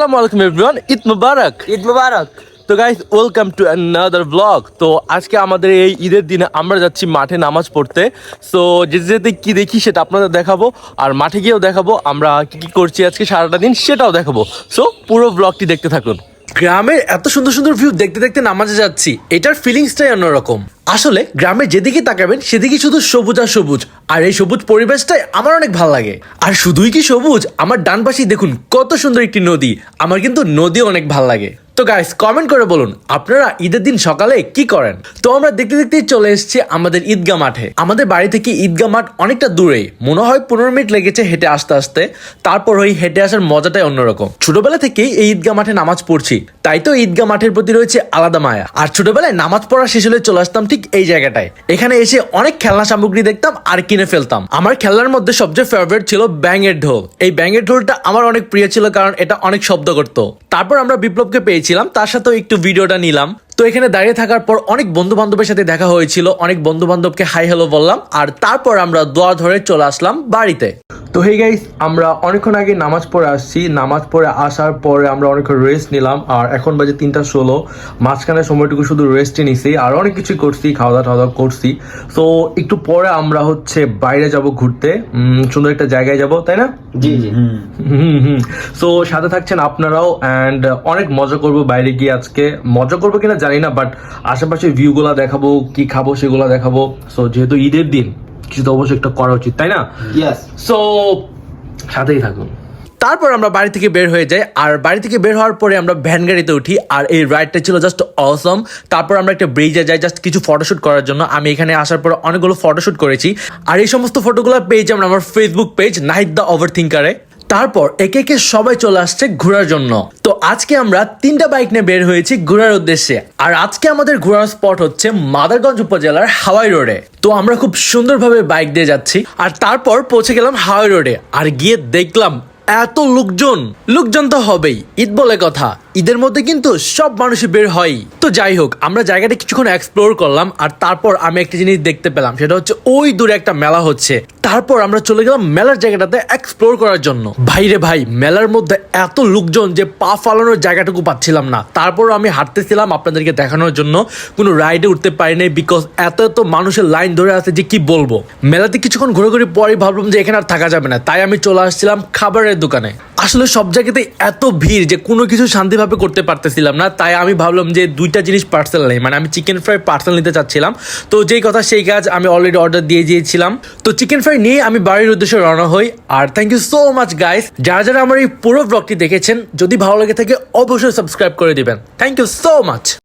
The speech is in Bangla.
আসসালামু আলাইকুম এভরিওয়ান ঈদ মুবারক ঈদ মুবারক তো guys welcome to another blog তো আজকে আমাদের এই ঈদের দিনে আমরা যাচ্ছি মাঠে নামাজ পড়তে। সো যেতে যেতে কি দেখি সেটা আপনাদের দেখাবো আর মাঠে গিয়েও দেখাবো। আমরা কি কি করছি আজকে সারাটা দিন সেটাও দেখাবো। সো পুরো ব্লগটি দেখতে থাকুন। গ্রামের এত সুন্দর সুন্দর ভিউ দেখতে দেখতে নামাজে যাচ্ছি, এটার ফিলিংসটাই অন্যরকম। আসলে গ্রামে যেদিকে তাকাবেন, সেদিকে শুধু সবুজ আর সবুজ। আর এই সবুজ পরিবেশটাই আমার অনেক ভালো লাগে। আর শুধুই কি সবুজ? আমার ডান পাশেই দেখুন কত সুন্দর একটি নদী। আমার কিন্তু নদী অনেক ভালো লাগে। তো গাইস কমেন্ট করে বলুন, আপনারা ঈদের দিন সকালে কি করেন? তো আমরা দেখতে দেখতেই চলে এসেছি আমাদের ঈদগা মাঠে। আমাদের বাড়ি থেকে ঈদগা মাঠ অনেকটা দূরেই মনে হয় পনেরো মিনিট লেগেছে হেঁটে আসতে আসতে। তারপর ওই হেঁটে আসার মজাটাই অন্যরকম। ছোটবেলা থেকেই এই ঈদগা মাঠে নামাজ পড়ছি। তাই তো ঈদগাহ মাঠের প্রতি রয়েছে আলাদা মায়া। আর ছোটবেলায় নামাজ পড়া শেষ হলে চলে আসতাম ঠিক এই জায়গাটায়। এখানে এসে অনেক খেলনা সামগ্রী দেখতাম আর কিনে ফেলতাম। আমার খেলনার মধ্যে সবচেয়ে ফেভারিট ছিল ব্যাঙের ঢোল। এই ব্যাঙের ঢোলটা আমার অনেক প্রিয় ছিল কারণ এটা অনেক শব্দ করতো। তারপর আমরা বিপ্লবকে পেয়েছিলাম, তার সাথেও একটু ভিডিওটা নিলাম। তো এখানে দাঁড়িয়ে থাকার পর অনেক বন্ধু বান্ধবের সাথে দেখা হয়েছিল, অনেক বন্ধু বান্ধবকে হাই হ্যালো বললাম। আর তারপর আমরা দোয়া ধরে চলে আসলাম বাড়িতে। তো হে গাইস আমরা অনেকক্ষণ আগে নামাজ পড়ে আসছি। নামাজ পড়ে আসার পরে আমরা অনেকক্ষণ রেস্ট নিলাম আর এখন বাজে তিনটা ষোলো। মাঝখানে সময়টুকু শুধু রেস্টে নিছি আর অনেক কিছুই করছি খাওয়া দাওয়া টাওয়া দাওয়া করছি। তো একটু পরে আমরা হচ্ছে বাইরে যাব ঘুরতে। উম, সুন্দর একটা জায়গায় যাব তাই না? জি জি। হুম হুম। সো সাথে থাকছেন আপনারাও অ্যান্ড অনেক মজা করব বাইরে গিয়ে আজকে। মজা করব কিনা জানি না বাট আশেপাশে ভিউগুলা দেখাবো কি খাব সেগুলো দেখাবো। সো যেহেতু ঈদের দিন কিছু তো অবশ্যই একটা করা উচিত তাই না? সো সাথেই থাকুন। তারপর আমরা বাড়ি থেকে বের হয়ে যাই আর বাড়ি থেকে বের হওয়ার পরে আমরা ভ্যান গাড়িতে উঠি আর এই রাইডটা ছিল জাস্ট অসম তারপর আমরা একটা ব্রিজে যাই জাস্ট কিছু ফটোশ্যুট করার জন্য। আমি এখানে আসার পর অনেকগুলো ফটোশ্যুট করেছি আর এই সমস্ত ফটোগুলো পেয়েছি আমরা আমার Facebook page Nahid the over থিঙ্কারে তারপর একে একে সবাই চলে আসছে ঘোরার জন্য। তো আজকে আমরা তিনটা বাইক নিয়ে বের হয়েছি ঘোরার উদ্দেশ্যে। আর আজকে আমাদের ঘোরার স্পট হচ্ছে মাদারগঞ্জ উপজেলার হাওয়াই রোডে তো আমরা খুব সুন্দরভাবে বাইক দিয়ে যাচ্ছি। আর তারপর পৌঁছে গেলাম হাওয়াই রোডে আর গিয়ে দেখলাম এত লোকজন। লোকজন তো হবেই, ঈদ বলে কথা। ঈদের মধ্যে কিন্তু সব মানুষই বের হয়। তো যাই হোক, আমরা জায়গাটা কিছুক্ষণ এক্সপ্লোর করলাম আর তারপর আমি একটা জিনিস দেখতে পেলাম, সেটা হচ্ছে ওই দূরে একটা মেলা হচ্ছে। তারপর আমরা চলে গেলাম মেলার জায়গাটাতে এক্সপ্লোর করার জন্য। ভাইরে ভাই, মেলার মধ্যে এত লোকজন যে পা ফালানোর জায়গাটুকু পাচ্ছিলাম না। তারপর আমি হাঁটতেছিলাম আপনাদেরকে দেখানোর জন্য। কোনো রাইডে উঠতে পারি নাই বিকজ এত এত মানুষের লাইন ধরে আছে যে কি বলব। মেলাতে কিছুক্ষণ ঘুরে ঘুরে পরে ভাবলাম যে এখানে আর থাকা যাবে না। তাই আমি চলে আসছিলাম খাবারের দোকানে। আসলে সব জায়গাতে এত ভিড় যে কোনো কিছু শান্তিভাবে করতে পারতেছিলাম না। তাই আমি ভাবলাম যে দুইটা জিনিস পার্সেল নেই। মানে আমি চিকেন ফ্রাই পার্সেল নিতে চাচ্ছিলাম। তো যেই কথা সেই কাজ আমি অলরেডি অর্ডার দিয়ে দিয়েছিলাম। তো চিকেন ফ্রাই নিয়ে আমি বাড়ির উদ্দেশ্যে রওনা হই। আর thank you so much guys যারা যারা আমার এই পুরো ব্লগটি দেখেছেন, যদি ভালো লেগে থাকে, অবশ্যই সাবস্ক্রাইব করে দিবেন। Thank you so much